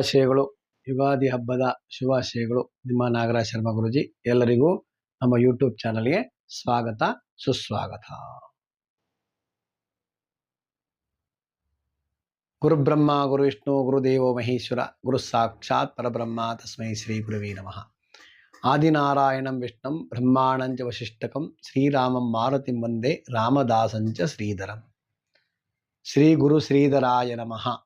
ಶುಭಾಶಯಗಳು. ಯುಗಾದಿ ಹಬ್ಬದ ಶುಭಾಶಯಗಳು. ನಿಮ್ಮ ನಾಗರಾಜ್ ಶರ್ಮಾ ಗುರುಜಿ, ಎಲ್ಲರಿಗೂ ನಮ್ಮ ಯೂಟ್ಯೂಬ್ ಚಾನಲ್ಗೆ ಸ್ವಾಗತ, ಸುಸ್ವಾಗತ. ಗುರುಬ್ರಹ್ಮ, ಗುರು ವಿಷ್ಣು ಗುರುದೇವೋ ಮಹೇಶ್ವರ, ಗುರು ಸಾಕ್ಷಾತ್ ಪರಬ್ರಹ್ಮ ತಸ್ಮೈ ಶ್ರೀ ಗುರುವೇ ನಮಃ. ಆದಿನಾರಾಯಣಂ ವಿಷ್ಣು ಬ್ರಹ್ಮಾಣಂಚ ವಶಿಷ್ಠಕಂ ಶ್ರೀರಾಮಂ ಮಾರುತಿಂ ವಂದೇ ರಾಮದಾಸಂಚ ಶ್ರೀಧರಂ. ಶ್ರೀ ಗುರು ಶ್ರೀಧರಾಯ ನಮಃ.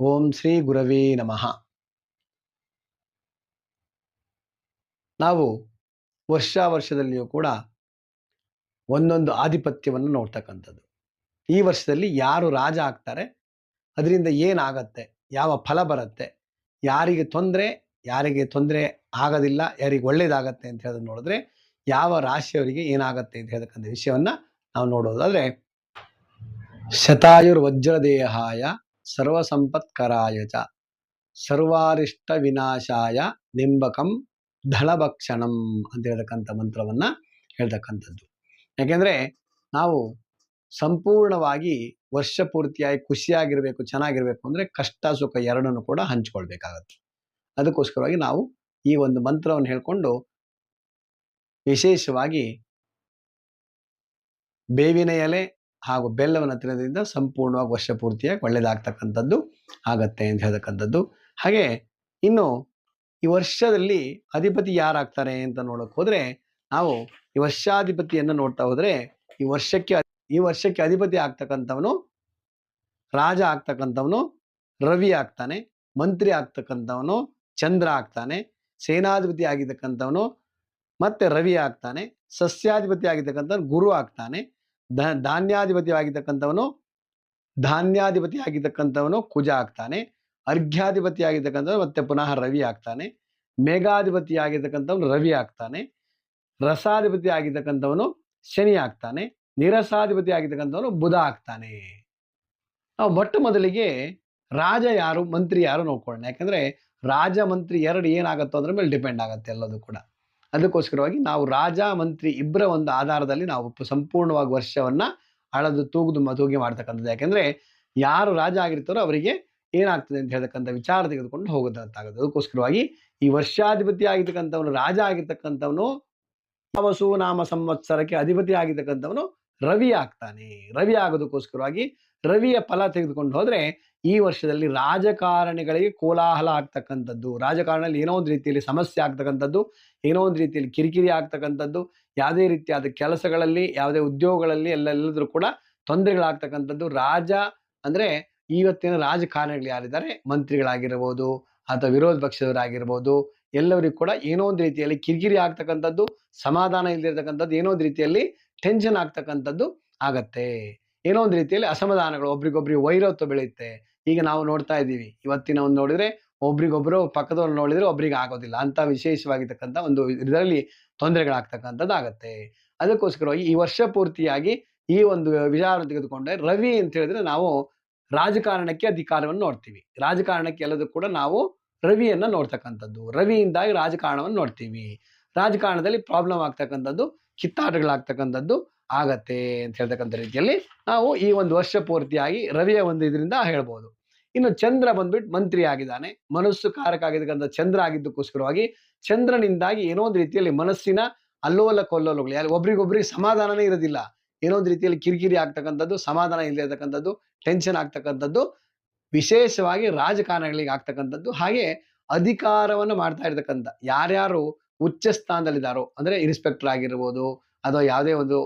ಓಂ ಶ್ರೀ ಗುರವೇ ನಮಃ. ನಾವು ವರ್ಷ ವರ್ಷದಲ್ಲಿಯೂ ಕೂಡ ಒಂದೊಂದು ಆಧಿಪತ್ಯವನ್ನು ನೋಡ್ತಕ್ಕಂಥದ್ದು. ಈ ವರ್ಷದಲ್ಲಿ ಯಾರು ರಾಜ ಆಗ್ತಾರೆ, ಅದರಿಂದ ಏನಾಗತ್ತೆ, ಯಾವ ಫಲ ಬರುತ್ತೆ, ಯಾರಿಗೆ ತೊಂದರೆ ಯಾರಿಗೆ ತೊಂದರೆ ಆಗೋದಿಲ್ಲ, ಯಾರಿಗೆ ಒಳ್ಳೇದಾಗತ್ತೆ ಅಂತ ಹೇಳೋದು ನೋಡಿದ್ರೆ ಯಾವ ರಾಶಿಯವರಿಗೆ ಏನಾಗತ್ತೆ ಅಂತ ಹೇಳ್ತಕ್ಕಂಥ ವಿಷಯವನ್ನ ನಾವು ನೋಡೋದಾದರೆ ಶತಾಯುರ್ ವಜ್ರದೇಹಾಯ ಸರ್ವಸಂಪತ್ಕರಾಯ ಚ ಸರ್ವಾರಿಷ್ಟ ವಿನಾಶಾಯ ನಿಂಬಕಂ ಧಳಭಕ್ಷಣಂ ಅಂತ ಹೇಳ್ತಕ್ಕಂಥ ಮಂತ್ರವನ್ನ ಹೇಳ್ತಕ್ಕಂಥದ್ದು. ಯಾಕೆಂದ್ರೆ ನಾವು ಸಂಪೂರ್ಣವಾಗಿ ವರ್ಷ ಪೂರ್ತಿಯಾಗಿ ಖುಷಿಯಾಗಿರಬೇಕು, ಚೆನ್ನಾಗಿರಬೇಕು ಅಂದರೆ ಕಷ್ಟ, ಸುಖ ಎರಡನ್ನು ಕೂಡ ಹಂಚ್ಕೊಳ್ಬೇಕಾಗತ್ತೆ. ಅದಕ್ಕೋಸ್ಕರವಾಗಿ ನಾವು ಈ ಒಂದು ಮಂತ್ರವನ್ನು ಹೇಳಿಕೊಂಡು ವಿಶೇಷವಾಗಿ ಬೇವಿನ ಎಲೆ ಹಾಗೂ ಬೆಲ್ಲವನ್ನು ತಿನ್ನೋದ್ರಿಂದ ಸಂಪೂರ್ಣವಾಗಿ ವರ್ಷ ಪೂರ್ತಿಯಾಗಿ ಒಳ್ಳೆಯದಾಗ್ತಕ್ಕಂಥದ್ದು ಆಗತ್ತೆ ಅಂತ ಹೇಳ್ತಕ್ಕಂಥದ್ದು. ಹಾಗೆ ಇನ್ನು ಈ ವರ್ಷದಲ್ಲಿ ಅಧಿಪತಿ ಯಾರಾಗ್ತಾರೆ ಅಂತ ನೋಡಕ್ ಹೋದ್ರೆ ನಾವು ಈ ವರ್ಷಾಧಿಪತಿಯನ್ನು ನೋಡ್ತಾ ಹೋದರೆ ಈ ವರ್ಷಕ್ಕೆ ಈ ವರ್ಷಕ್ಕೆ ಅಧಿಪತಿ ಆಗ್ತಕ್ಕಂಥವನು ರಾಜ ಆಗ್ತಕ್ಕಂಥವನು, ರವಿ ಆಗ್ತಾನೆ, ಮಂತ್ರಿ ಆಗ್ತಕ್ಕಂಥವನು, ಚಂದ್ರ ಆಗ್ತಾನೆ, ಸೇನಾಧಿಪತಿ ಆಗಿರ್ತಕ್ಕಂಥವನು, ಮತ್ತೆ ರವಿ ಆಗ್ತಾನೆ, ಸಸ್ಯಾಧಿಪತಿ ಆಗಿರ್ತಕ್ಕಂಥವ್ನು, ಗುರು ಆಗ್ತಾನೆ. ಧ ಧಾನ್ಯಾಧಿಪತಿ ಆಗಿರ್ತಕ್ಕಂಥವನು ಧಾನ್ಯಾಧಿಪತಿ ಆಗಿರ್ತಕ್ಕಂಥವನು ಕುಜ ಆಗ್ತಾನೆ. ಅರ್ಘ್ಯಾಧಿಪತಿ ಆಗಿರ್ತಕ್ಕಂಥವ್ರು ಮತ್ತೆ ಪುನಃ ರವಿ ಆಗ್ತಾನೆ. ಮೇಘಾಧಿಪತಿ ಆಗಿರ್ತಕ್ಕಂಥವನು ರವಿ ಆಗ್ತಾನೆ. ರಸಾಧಿಪತಿ ಆಗಿರ್ತಕ್ಕಂಥವನು ಶನಿ ಆಗ್ತಾನೆ. ನಿರಸಾಧಿಪತಿ ಆಗಿರ್ತಕ್ಕಂಥವನು ಬುಧ ಆಗ್ತಾನೆ. ನಾವು ಮೊಟ್ಟ ಮೊದಲಿಗೆ ರಾಜ ಯಾರು, ಮಂತ್ರಿ ಯಾರು ನೋಡ್ಕೊಳ್ಳೋಣ. ಯಾಕಂದ್ರೆ ರಾಜ, ಮಂತ್ರಿ ಎರಡು ಏನಾಗುತ್ತೋ ಅದ್ರ ಮೇಲೆ ಡಿಪೆಂಡ್ ಆಗುತ್ತೆ ಎಲ್ಲದೂ ಕೂಡ. ಅದಕ್ಕೋಸ್ಕರವಾಗಿ ನಾವು ರಾಜ, ಮಂತ್ರಿ ಇಬ್ಬರ ಒಂದು ಆಧಾರದಲ್ಲಿ ನಾವು ಸಂಪೂರ್ಣವಾಗಿ ವರ್ಷವನ್ನ ಅಳದು, ತೂಗುದು ಮತೂಗಿ ತೂಗಿ ಮಾಡ್ತಕ್ಕಂಥದ್ದು. ಯಾಕೆಂದರೆ ಯಾರು ರಾಜ ಆಗಿರ್ತಾರೋ ಅವರಿಗೆ ಏನಾಗ್ತದೆ ಅಂತ ಹೇಳ್ತಕ್ಕಂಥ ವಿಚಾರ ತೆಗೆದುಕೊಂಡು ಹೋಗೋದಂತಾಗುತ್ತೆ ಅದಕ್ಕೋಸ್ಕರವಾಗಿ ಈ ವರ್ಷಾಧಿಪತಿ ಆಗಿರ್ತಕ್ಕಂಥವನು, ರಾಜ ಆಗಿರ್ತಕ್ಕಂಥವನು ಅವಸು ನಾಮ ಸಂವತ್ಸರಕ್ಕೆ ಅಧಿಪತಿ ಆಗಿರ್ತಕ್ಕಂಥವನು ರವಿ ಆಗ್ತಾನೆ. ರವಿ ಆಗೋದಕ್ಕೋಸ್ಕರವಾಗಿ ರವಿಯ ಫಲ ತೆಗೆದುಕೊಂಡು ಹೋದ್ರೆ ಈ ವರ್ಷದಲ್ಲಿ ರಾಜಕಾರಣಿಗಳಿಗೆ ಕೋಲಾಹಲ ಆಗ್ತಕ್ಕಂಥದ್ದು. ರಾಜಕಾರಣದಲ್ಲಿ ಏನೋ ಒಂದು ರೀತಿಯಲ್ಲಿ ಸಮಸ್ಯೆ ಆಗ್ತಕ್ಕಂಥದ್ದು, ಏನೋ ಒಂದು ರೀತಿಯಲ್ಲಿ ಕಿರಿಕಿರಿ ಆಗ್ತಕ್ಕಂಥದ್ದು, ಯಾವುದೇ ರೀತಿಯಾದ ಕೆಲಸಗಳಲ್ಲಿ, ಯಾವುದೇ ಉದ್ಯೋಗಗಳಲ್ಲಿ ಎಲ್ಲೆಲ್ಲದ್ರೂ ಕೂಡ ತೊಂದರೆಗಳಾಗ್ತಕ್ಕಂಥದ್ದು. ರಾಜ ಅಂದ್ರೆ ಇವತ್ತಿನ ರಾಜಕಾರಣಿಗಳು ಯಾರಿದ್ದಾರೆ? ಮಂತ್ರಿಗಳಾಗಿರ್ಬೋದು ಅಥವಾ ವಿರೋಧ ಪಕ್ಷದವರಾಗಿರ್ಬೋದು. ಎಲ್ಲರಿಗೂ ಕೂಡ ಏನೋ ಒಂದು ರೀತಿಯಲ್ಲಿ ಕಿರಿಕಿರಿ ಆಗ್ತಕ್ಕಂಥದ್ದು, ಸಮಾಧಾನ ಇಲ್ಲದಿರ್ತಕ್ಕಂಥದ್ದು ಏನೋ ಒಂದು ರೀತಿಯಲ್ಲಿ ಟೆನ್ಷನ್ ಆಗ್ತಕ್ಕಂಥದ್ದು ಆಗತ್ತೆ. ಏನೋ ಒಂದು ರೀತಿಯಲ್ಲಿ ಅಸಮಾಧಾನಗಳು, ಒಬ್ರಿಗೊಬ್ರಿಗೆ ವೈರತ್ವ ಬೆಳೆಯುತ್ತೆ. ಈಗ ನಾವು ನೋಡ್ತಾ ಇದ್ದೀವಿ. ಇವತ್ತಿನ ಒಂದು ನೋಡಿದ್ರೆ ಒಬ್ರಿಗೊಬ್ರು ಪಕ್ಕದವ್ರು ನೋಡಿದ್ರೆ ಒಬ್ರಿಗೆ ಆಗೋದಿಲ್ಲ. ಅಂತ ವಿಶೇಷವಾಗಿರ್ತಕ್ಕಂಥ ಒಂದು ಇದರಲ್ಲಿ ತೊಂದರೆಗಳಾಗ್ತಕ್ಕಂಥದ್ದು ಆಗತ್ತೆ. ಅದಕ್ಕೋಸ್ಕರವಾಗಿ ಈ ವರ್ಷ ಪೂರ್ತಿಯಾಗಿ ಈ ಒಂದು ವಿಚಾರವನ್ನು ತೆಗೆದುಕೊಂಡ್ರೆ ರವಿ ಅಂತ ಹೇಳಿದ್ರೆ ನಾವು ರಾಜಕಾರಣಕ್ಕೆ ಅಧಿಕಾರವನ್ನು ನೋಡ್ತೀವಿ. ರಾಜಕಾರಣಕ್ಕೆ ಎಲ್ಲದೂ ಕೂಡ ನಾವು ರವಿಯನ್ನ ನೋಡ್ತಕ್ಕಂಥದ್ದು. ರವಿಯಿಂದಾಗಿ ರಾಜಕಾರಣವನ್ನು ನೋಡ್ತೀವಿ. ರಾಜಕಾರಣದಲ್ಲಿ ಪ್ರಾಬ್ಲಮ್ ಆಗ್ತಕ್ಕಂಥದ್ದು ಕಿತ್ತಾಟಗಳಾಗ್ತಕ್ಕಂಥದ್ದು ಆಗತ್ತೆ ಅಂತ ಹೇಳ್ತಕ್ಕಂಥ ರೀತಿಯಲ್ಲಿ ನಾವು ಈ ಒಂದು ವರ್ಷ ಪೂರ್ತಿಯಾಗಿ ರವಿಯ ಒಂದು ಇದರಿಂದ ಹೇಳ್ಬೋದು. ಇನ್ನು ಚಂದ್ರ ಬಂದ್ಬಿಟ್ಟು ಮಂತ್ರಿ ಆಗಿದ್ದಾನೆ. ಮನಸ್ಸು ಕಾರಕ ಆಗಿರ್ತಕ್ಕಂಥ ಚಂದ್ರ ಆಗಿದ್ದಕ್ಕೋಸ್ಕರವಾಗಿ ಚಂದ್ರನಿಂದಾಗಿ ಏನೋ ಒಂದು ರೀತಿಯಲ್ಲಿ ಮನಸ್ಸಿನ ಅಲ್ಲೋಲ ಕೊಲ್ಲೋಲಗಳು, ಯಾರು ಒಬ್ರಿಗೊಬ್ರಿಗೆ ಸಮಾಧಾನನೇ ಇರೋದಿಲ್ಲ. ಏನೋ ಒಂದು ರೀತಿಯಲ್ಲಿ ಕಿರಿಕಿರಿ ಆಗ್ತಕ್ಕಂಥದ್ದು, ಸಮಾಧಾನ ಇಲ್ಲದೆ ಇರತಕ್ಕಂಥದ್ದು, ಟೆನ್ಷನ್ ಆಗ್ತಕ್ಕಂಥದ್ದು, ವಿಶೇಷವಾಗಿ ರಾಜಕಾರಣಗಳಿಗೆ ಆಗ್ತಕ್ಕಂಥದ್ದು, ಹಾಗೆ ಅಧಿಕಾರವನ್ನು ಮಾಡ್ತಾ ಇರ್ತಕ್ಕಂಥ ಯಾರ್ಯಾರು ಉಚ್ಚ ಸ್ಥಾನದಲ್ಲಿದ್ದಾರೋ, ಅಂದ್ರೆ ಇನ್ಸ್ಪೆಕ್ಟರ್ ಆಗಿರ್ಬೋದು, ಅಥವಾ ಯಾವುದೇ ಒಂದು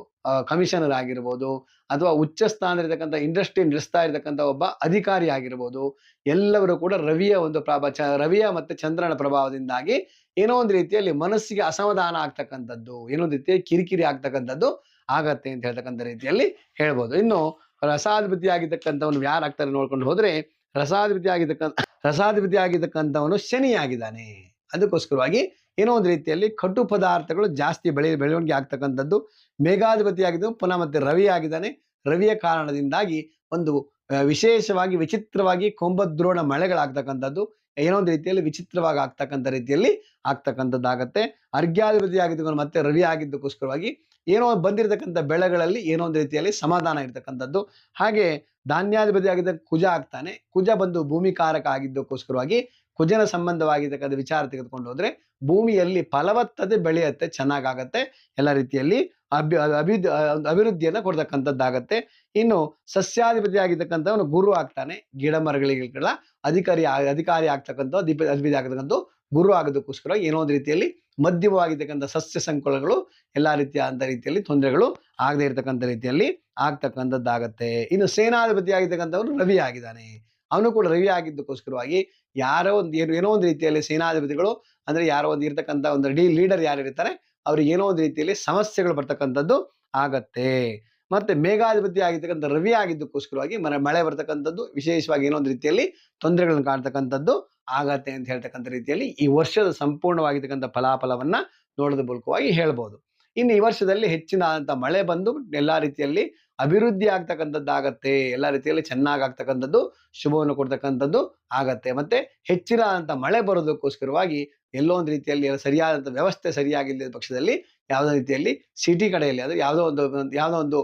ಕಮಿಷನರ್ ಆಗಿರ್ಬೋದು, ಅಥವಾ ಉಚ್ಚ ಸ್ಥಾನದಲ್ಲಿರ್ತಕ್ಕಂಥ ಇಂಡಸ್ಟ್ರಿ ನಡೆಸ್ತಾ ಇರತಕ್ಕಂಥ ಒಬ್ಬ ಅಧಿಕಾರಿ ಆಗಿರ್ಬೋದು ಎಲ್ಲವರು ಕೂಡ ರವಿಯ ಒಂದು ಪ್ರಭಾ, ಚ, ರವಿಯ ಮತ್ತೆ ಚಂದ್ರನ ಪ್ರಭಾವದಿಂದಾಗಿ ಏನೋ ಒಂದು ರೀತಿಯಲ್ಲಿ ಮನಸ್ಸಿಗೆ ಅಸಮಾಧಾನ ಆಗ್ತಕ್ಕಂಥದ್ದು, ಏನೋ ಒಂದು ರೀತಿಯಲ್ಲಿ ಕಿರಿಕಿರಿ ಆಗ್ತಕ್ಕಂಥದ್ದು ಆಗತ್ತೆ ಅಂತ ಹೇಳ್ತಕ್ಕಂಥ ರೀತಿಯಲ್ಲಿ ಹೇಳ್ಬೋದು. ಇನ್ನು ರಸಾಧಿಪತಿ ಆಗಿರ್ತಕ್ಕಂಥವನು ಯಾರಾಗ್ತಾರೆ ನೋಡ್ಕೊಂಡು ಹೋದ್ರೆ ರಸಾಧಿಪತಿ ಆಗಿರ್ತಕ್ಕಂಥ ರಸಾಧಿಪತಿ ಆಗಿರ್ತಕ್ಕಂಥವನು ಶನಿ ಅದಕ್ಕೋಸ್ಕರವಾಗಿ ಏನೋ ಒಂದು ರೀತಿಯಲ್ಲಿ ಕಟು ಪದಾರ್ಥಗಳು ಜಾಸ್ತಿ ಬೆಳೆ ಬೆಳವಣಿಗೆ ಆಗ್ತಕ್ಕಂಥದ್ದು. ಮೇಘಾಧಿಪತಿ ಆಗಿದ್ದು ಪುನಃ ಮತ್ತೆ ರವಿ ಆಗಿದ್ದಾನೆ. ರವಿಯ ಕಾರಣದಿಂದಾಗಿ ಒಂದು ವಿಶೇಷವಾಗಿ ವಿಚಿತ್ರವಾಗಿ ಕೊಂಬದ್ರೋಣ ಮಳೆಗಳಾಗ್ತಕ್ಕಂಥದ್ದು. ಏನೋ ಒಂದು ರೀತಿಯಲ್ಲಿ ವಿಚಿತ್ರವಾಗಿ ಆಗ್ತಕ್ಕಂಥ ರೀತಿಯಲ್ಲಿ ಆಗ್ತಕ್ಕಂಥದ್ದಾಗತ್ತೆ. ಅರ್ಘ್ಯಾಧಿಪತಿ ಆಗಿದ್ದು ಮತ್ತೆ ರವಿ ಆಗಿದ್ದಕ್ಕೋಸ್ಕರವಾಗಿ ಏನೋ ಬಂದಿರತಕ್ಕಂಥ ಬೆಳೆಗಳಲ್ಲಿ ಏನೋ ಒಂದು ರೀತಿಯಲ್ಲಿ ಸಮಾಧಾನ ಇರತಕ್ಕಂಥದ್ದು. ಹಾಗೆ ಧಾನ್ಯಾಧಿಪತಿ ಆಗಿದ್ದ ಕುಜ ಆಗ್ತಾನೆ. ಕುಜ ಬಂದು ಭೂಮಿಕಾರಕ ಆಗಿದ್ದಕ್ಕೋಸ್ಕರವಾಗಿ ಕುಜನ ಸಂಬಂಧವಾಗಿರ್ತಕ್ಕಂಥ ವಿಚಾರ ತೆಗೆದುಕೊಂಡು ಹೋದ್ರೆ ಭೂಮಿಯಲ್ಲಿ ಫಲವತ್ತತೆ ಬೆಳೆಯುತ್ತೆ, ಚೆನ್ನಾಗಾಗತ್ತೆ, ಎಲ್ಲ ರೀತಿಯಲ್ಲಿ ಅಭಿ ಅಭಿ ಅಭಿವೃದ್ಧಿಯನ್ನು ಕೊಡ್ತಕ್ಕಂಥದ್ದಾಗತ್ತೆ. ಇನ್ನು ಸಸ್ಯಾಧಿಪತಿ ಆಗಿರ್ತಕ್ಕಂಥವನು ಗುರು ಆಗ್ತಾನೆ, ಗಿಡ ಮರಗಳಿಗೆಲ್ಲ ಅಧಿಕಾರಿ ಅಧಿಕಾರಿ ಆಗ್ತಕ್ಕಂಥ ಅಧಿಪ, ಅಧಿಪತಿ ಆಗತಕ್ಕಂಥ ಗುರು ಆಗೋದಕ್ಕೋಸ್ಕರ ಏನೋ ಒಂದು ರೀತಿಯಲ್ಲಿ ಮಧ್ಯಮವಾಗಿರ್ತಕ್ಕಂಥ ಸಸ್ಯ ಸಂಕುಲಗಳು, ಎಲ್ಲ ರೀತಿಯ ಅಂತ ರೀತಿಯಲ್ಲಿ ತೊಂದರೆಗಳು ಆಗದೆ ಇರತಕ್ಕಂಥ ರೀತಿಯಲ್ಲಿ ಆಗ್ತಕ್ಕಂಥದ್ದಾಗತ್ತೆ. ಇನ್ನು ಸೇನಾಧಿಪತಿ ಆಗಿರ್ತಕ್ಕಂಥವನು ರವಿ ಆಗಿದ್ದಾನೆ. ಅವನು ಕೂಡ ರವಿ ಆಗಿದ್ದಕ್ಕೋಸ್ಕರವಾಗಿ ಯಾರೋ ಒಂದು ಏನು, ಏನೋ ಒಂದು ರೀತಿಯಲ್ಲಿ ಸೇನಾಧಿಪತಿಗಳು ಅಂದ್ರೆ ಯಾರೋ ಒಂದು ಇರ್ತಕ್ಕಂಥ ಒಂದು ಡಿ ಲೀಡರ್ ಯಾರು ಇರ್ತಾರೆ, ಅವ್ರಿಗೆ ಏನೋ ಒಂದು ರೀತಿಯಲ್ಲಿ ಸಮಸ್ಯೆಗಳು ಬರ್ತಕ್ಕಂಥದ್ದು ಆಗತ್ತೆ. ಮತ್ತೆ ಮೇಘಾಧಿಪತಿ ಆಗಿರ್ತಕ್ಕಂಥ ರವಿ ಆಗಿದ್ದಕ್ಕೋಸ್ಕರವಾಗಿ ಮನೆ ಮಳೆ ಬರ್ತಕ್ಕಂಥದ್ದು, ವಿಶೇಷವಾಗಿ ಏನೋ ಒಂದು ರೀತಿಯಲ್ಲಿ ತೊಂದರೆಗಳನ್ನು ಕಾಣ್ತಕ್ಕಂಥದ್ದು ಆಗತ್ತೆ ಅಂತ ಹೇಳ್ತಕ್ಕಂಥ ರೀತಿಯಲ್ಲಿ ಈ ವರ್ಷದ ಸಂಪೂರ್ಣವಾಗಿರ್ತಕ್ಕಂಥ ಫಲಾಫಲವನ್ನ ನೋಡಿದ ಮೂಲಕವಾಗಿ ಹೇಳ್ಬೋದು. ಇನ್ನು ಈ ವರ್ಷದಲ್ಲಿ ಹೆಚ್ಚಿನ ಮಳೆ ಬಂದು ಎಲ್ಲಾ ರೀತಿಯಲ್ಲಿ ಅಭಿವೃದ್ಧಿ ಆಗ್ತಕ್ಕಂಥದ್ದಾಗತ್ತೆ ಎಲ್ಲ ರೀತಿಯಲ್ಲಿ ಚೆನ್ನಾಗಿ ಆಗ್ತಕ್ಕಂಥದ್ದು, ಶುಭವನ್ನು ಕೊಡ್ತಕ್ಕಂಥದ್ದು ಆಗತ್ತೆ. ಮತ್ತೆ ಹೆಚ್ಚಿನ ಅಂತ ಮಳೆ ಬರೋದಕ್ಕೋಸ್ಕರವಾಗಿ ಎಲ್ಲೋ ಒಂದು ರೀತಿಯಲ್ಲಿ ಸರಿಯಾದಂಥ ವ್ಯವಸ್ಥೆ ಸರಿಯಾಗಿಲ್ಲದ ಪಕ್ಷದಲ್ಲಿ ಯಾವುದೋ ರೀತಿಯಲ್ಲಿ ಸಿಟಿ ಕಡೆಯಲ್ಲಿ, ಅದು ಯಾವುದೋ ಒಂದು ಯಾವುದೋ ಒಂದು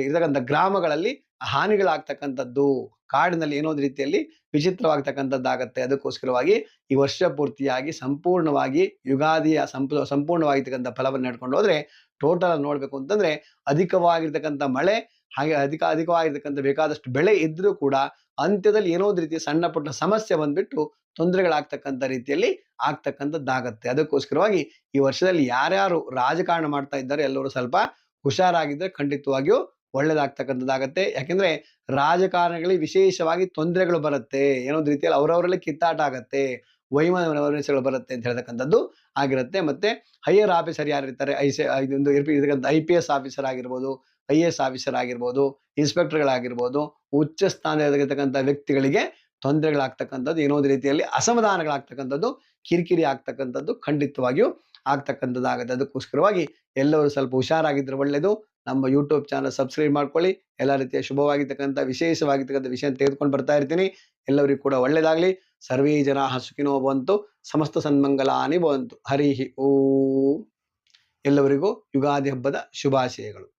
ಇರ್ತಕ್ಕಂಥ ಗ್ರಾಮಗಳಲ್ಲಿ ಹಾನಿಗಳಾಗ್ತಕ್ಕಂಥದ್ದು ಕಾಡಿನಲ್ಲಿ ಏನೋ ರೀತಿಯಲ್ಲಿ ವಿಚಿತ್ರವಾಗ್ತಕ್ಕಂಥದ್ದಾಗತ್ತೆ. ಅದಕ್ಕೋಸ್ಕರವಾಗಿ ಈ ವರ್ಷ ಪೂರ್ತಿಯಾಗಿ ಸಂಪೂರ್ಣವಾಗಿ ಯುಗಾದಿಯ ಸಂಪೂ, ಸಂಪೂರ್ಣವಾಗಿರ್ತಕ್ಕಂಥ ಫಲವನ್ನು ನಡ್ಕೊಂಡು ಹೋದ್ರೆ ಟೋಟಲ್ ನೋಡಬೇಕು ಅಂತಂದ್ರೆ ಅಧಿಕವಾಗಿರ್ತಕ್ಕಂಥ ಮಳೆ, ಹಾಗೆ ಅಧಿಕ, ಅಧಿಕವಾಗಿರ್ತಕ್ಕಂಥ ಬೇಕಾದಷ್ಟು ಬೆಳೆ ಇದ್ರೂ ಕೂಡ ಅಂತ್ಯದಲ್ಲಿ ಏನೋ ರೀತಿಯ ಸಣ್ಣ ಪುಟ್ಟ ಸಮಸ್ಯೆ ಬಂದ್ಬಿಟ್ಟು ತೊಂದರೆಗಳಾಗ್ತಕ್ಕಂಥ ರೀತಿಯಲ್ಲಿ ಆಗ್ತಕ್ಕಂಥದ್ದಾಗತ್ತೆ. ಅದಕ್ಕೋಸ್ಕರವಾಗಿ ಈ ವರ್ಷದಲ್ಲಿ ಯಾರ್ಯಾರು ರಾಜಕಾರಣ ಮಾಡ್ತಾ ಇದ್ದಾರೆ, ಎಲ್ಲರೂ ಸ್ವಲ್ಪ ಹುಷಾರಾಗಿದ್ದರೆ ಖಂಡಿತವಾಗಿಯೂ ಒಳ್ಳೇದಾಗ್ತಕ್ಕಂಥದ್ದಾಗತ್ತೆ. ಯಾಕೆಂದ್ರೆ ರಾಜಕಾರಣಿಗಳಿಗೆ ವಿಶೇಷವಾಗಿ ತೊಂದರೆಗಳು ಬರುತ್ತೆ. ಏನೋ ಒಂದು ರೀತಿಯಲ್ಲಿ ಅವರವರಲ್ಲಿ ಕಿತ್ತಾಟ ಆಗತ್ತೆ. ವೈಮನಸ್ಸುಗಳು ಬರುತ್ತೆ ಅಂತ ಹೇಳ್ತಕ್ಕಂಥದ್ದು ಆಗಿರುತ್ತೆ. ಮತ್ತೆ ಹೈಯರ್ ಆಫೀಸರ್ ಯಾರಿರ್ತಾರೆ? ಐ ಸಿ ಇದೊಂದು ಇರ್ತಕ್ಕಂಥ ಐ ಪಿ ಎಸ್ ಆಫೀಸರ್ ಆಗಿರ್ಬೋದು, ಐ ಎಸ್ ಆಫೀಸರ್ ಆಗಿರ್ಬೋದು, ಇನ್ಸ್ಪೆಕ್ಟರ್ಗಳಾಗಿರ್ಬೋದು, ಉಚ್ಚ ಸ್ಥಾನದಲ್ಲಿರ್ತಕ್ಕಂಥ ವ್ಯಕ್ತಿಗಳಿಗೆ ತೊಂದರೆಗಳಾಗ್ತಕ್ಕಂಥದ್ದು ಏನೋ ಒಂದು ರೀತಿಯಲ್ಲಿ ಅಸಮಾಧಾನಗಳಾಗ್ತಕ್ಕಂಥದ್ದು, ಕಿರಿಕಿರಿ ಆಗ್ತಕ್ಕಂಥದ್ದು ಖಂಡಿತವಾಗಿಯೂ ಆಗ್ತಕ್ಕಂಥದ್ದಾಗುತ್ತೆ. ಅದಕ್ಕೋಸ್ಕರವಾಗಿ ಎಲ್ಲರೂ ಸ್ವಲ್ಪ ಹುಷಾರಾಗಿದ್ರೆ ಒಳ್ಳೆಯದು ನಮ್ಮ ಯೂಟ್ಯೂಬ್ ಚಾನಲ್ ಸಬ್ಸ್ಕ್ರೈಬ್ ಮಾಡ್ಕೊಳ್ಳಿ. ಎಲ್ಲ ರೀತಿಯ ಶುಭವಾಗಿರ್ತಕ್ಕಂಥ, ವಿಶೇಷವಾಗಿರ್ತಕ್ಕಂಥ ವಿಷಯ ತೆಗೆದುಕೊಂಡು ಬರ್ತಾ ಇರ್ತೀನಿ. ಎಲ್ಲರಿಗೂ ಕೂಡ ಒಳ್ಳೇದಾಗಲಿ ಸರ್ವೇ ಜನ ಹಸುಕಿನೋ ಬಂತು ಸಮಸ್ತ ಸನ್ಮಂಗಲಾನಿ ಬಂತು ಹರಿಹಿ ಓ. ಎಲ್ಲರಿಗೂ ಯುಗಾದಿ ಹಬ್ಬದ ಶುಭಾಶಯಗಳು.